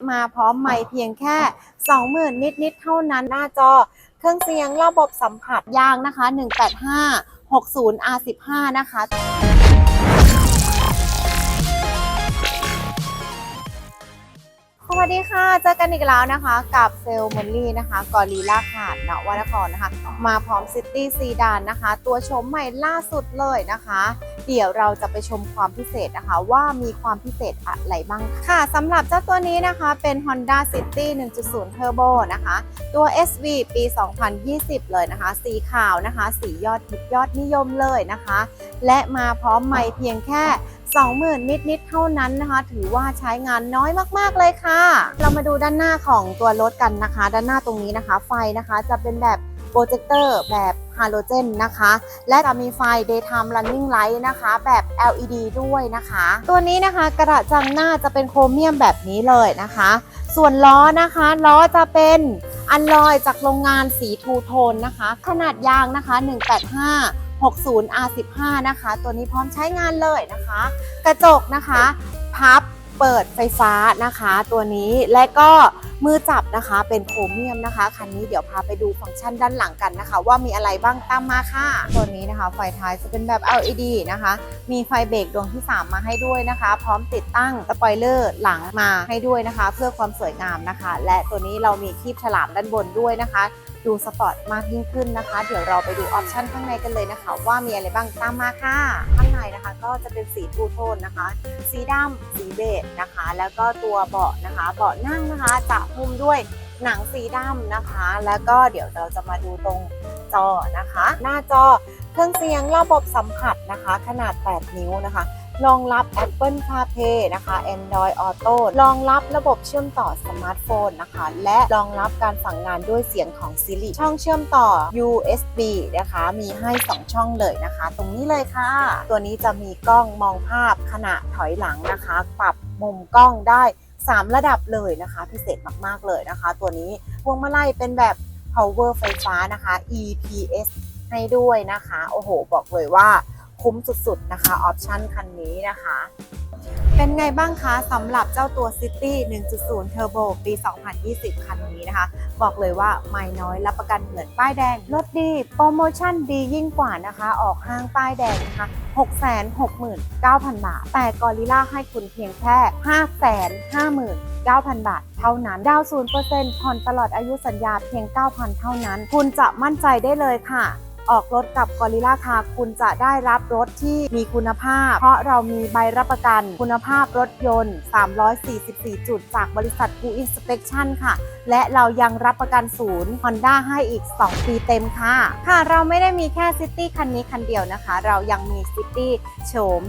มาพร้อมไมค์เพียงแค่ 20,000 นิด ๆ เท่านั้นหน้าจอ เครื่องเสียงระบบสัมผัสยางนะคะ 185 60 R15 นะคะ สวัสดีค่ะ เจอกันอีกแล้วนะคะ กับเซลมอนลี่นะคะกอรีล่าขาดนวนครนะคะ มาพร้อมซิตี้ซีดานนะคะ ตัวชมใหม่ล่าสุดเลยนะคะ เดี๋ยวเราจะไปชมความพิเศษนะคะ ว่ามีความพิเศษอะไรบ้างค่ะสำหรับเจ้าตัวนี้นะคะเป็น Honda City 1.0 Turbo นะคะ ตัว SV ปี 2020 เลยนะคะ สีขาวนะคะ สียอดฮิตยอดนิยมเลยนะคะ และมาพร้อมไมค์เพียงแค่20,000 นิด ๆ เท่านั้นนะคะ ถือว่าใช้งานน้อยมาก ๆ เลยค่ะ เรามาดูด้านหน้าของตัวรถกันนะคะ ด้านหน้าตรงนี้นะคะ ไฟนะคะจะเป็นแบบ โปรเจคเตอร์แบบฮาโลเจนนะคะ และจะมีไฟ daytime running light นะคะ แบบ LED ด้วยนะคะ ตัวนี้นะคะกระจังหน้าจะเป็นโครเมียมแบบนี้เลยนะคะ ส่วนล้อนะคะล้อจะเป็นอันลอยจากโรงงานสีทูโทนนะคะ ขนาดยางนะคะ 185 60 R15 นะคะ ตัวนี้พร้อมใช้งานเลยนะคะ กระจกนะคะ พับ เปิดไฟฟ้านะคะตัวนี้และก็มือจับนะคะเป็นโครเมียมนะคะ คันนี้เดี๋ยวพาไปดูฟังก์ชันด้านหลังกันนะคะ ว่ามีอะไรบ้างตามมาค่ะ ตัวนี้นะคะ ไฟท้ายจะเป็นแบบ LED นะคะ มีไฟเบรกดวงที่ 3 มาให้ด้วยนะคะ พร้อมติดตั้งสปอยเลอร์หลังมาให้ด้วยนะคะ เพื่อความสวยงามนะคะ และตัวนี้เรามีคีบฉลามด้านบนด้วยนะคะ ดูสปอร์ตมากยิ่งขึ้นนะคะ เดี๋ยวเราไปดูออปชันข้างในกันเลยนะคะ ว่ามีอะไรบ้างตามมาค่ะ ข้างในนะคะก็จะเป็นสีทูโทนนะคะ สีดำสีเบจนะคะ แล้วก็ตัวเบาะนะคะ เบาะนั่งนะคะจะหุ้มด้วยหนังสีดำนะคะ แล้วก็เดี๋ยวเราจะมาดูตรงจอนะคะ หน้าจอเครื่องเสียงระบบสัมผัสนะคะ ขนาด 8 นิ้วนะคะ รองรับ Apple CarPlay นะคะ Android Auto รองรับระบบเชื่อมต่อสมาร์ทโฟนนะคะ และรองรับการสั่งงานด้วยเสียงของ Siri ช่องเชื่อมต่อ USB นะคะ มีให้ 2 ช่องเลยนะคะ ตรงนี้เลยค่ะ ตัวนี้จะมีกล้องมองภาพขณะถอยหลังนะคะ ปรับมุมกล้องได้ 3 ระดับเลยนะคะ พิเศษมากๆเลยนะคะ ตัวนี้พวงมาลัยเป็นแบบ power ไฟฟ้านะคะ EPS ให้ด้วยนะคะ โอ้โห บอกเลยว่า คุ้มสุดๆนะคะออปชันคันนี้นะคะ เป็นไงบ้างคะสำหรับเจ้าตัว City 1.0 Turbo ปี 2020 คันนี้นะคะ บอกเลยว่าไม่น้อยรับประกันเหมือนป้ายแดงรถดี โปรโมชั่นดียิ่งกว่านะคะ ออกห้างป้ายแดงนะคะ 669,000 บาท แต่กอริล่าให้คุณเพียงแค่ 559,000 บาท เท่านั้น ดาวน์0%ผ่อนตลอดอายุสัญญาเพียง 9,000 เท่านั้น คุณจะมั่นใจได้เลยค่ะ ออกรถกับกอริล่าคาคุณจะได้รับรถที่มีคุณภาพ เพราะเรามีใบรับประกันคุณภาพรถยนต์ 344 จุด จากบริษัทกูอินสเปกชั่นค่ะ และเรายังรับประกันศูนย์ Honda ให้อีก 2 ปีเต็มค่ะ ค่ะเราไม่ได้มีแค่ City คันนี้คันเดียวนะคะ เรายังมี City โฉม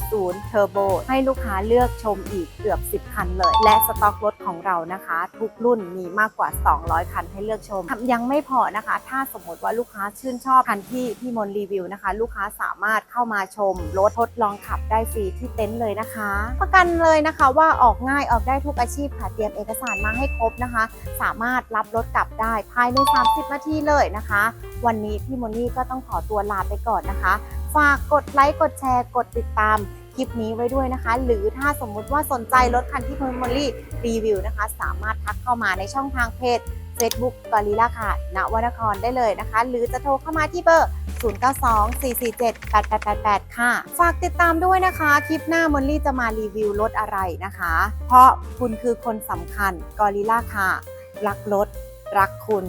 1.0 Turbo ให้ลูกค้าเลือกชมอีกเกือบ 10 คันเลย และสต็อกรถของเรานะคะ ทุกรุ่นมีมากกว่า 200 คันให้เลือกชม ยังไม่พอนะคะ ถ้าสมมติว่าลูกค้าชื่นชอบคันที่พี่มนรีวิวนะคะ ลูกค้าสามารถเข้ามาชมรถทดลองขับได้ฟรีที่เต็นท์เลยนะคะ ประกันเลยนะคะว่าออกง่ายออกได้ทุกอาชีพค่ะเตรียมเอกสารมาให้ครบนะคะสามารถรับรถกลับได้ภายใน 30 นาทีเลยนะคะ วันนี้พี่โมนี่ก็ต้องขอตัวลาไปก่อนนะคะ ฝากกดไลค์กดแชร์กดติดตามคลิปนี้ไว้ด้วยนะคะ หรือถ้าสมมุติว่าสนใจรถคันที่พี่โมนี่รีวิวนะคะ สามารถทักเข้ามาในช่องทางเพจ Facebook กอริล่าค่ะณวนครได้เลยนะคะ หรือจะโทรเข้ามาที่เบอร์ 0924478888 ค่ะ ฝากติดตามด้วยนะคะ คลิปหน้ามนลี่จะมารีวิวรถอะไรนะคะ เพราะคุณคือคนสำคัญกอริล่าค่ะ รักรถ รักคุณ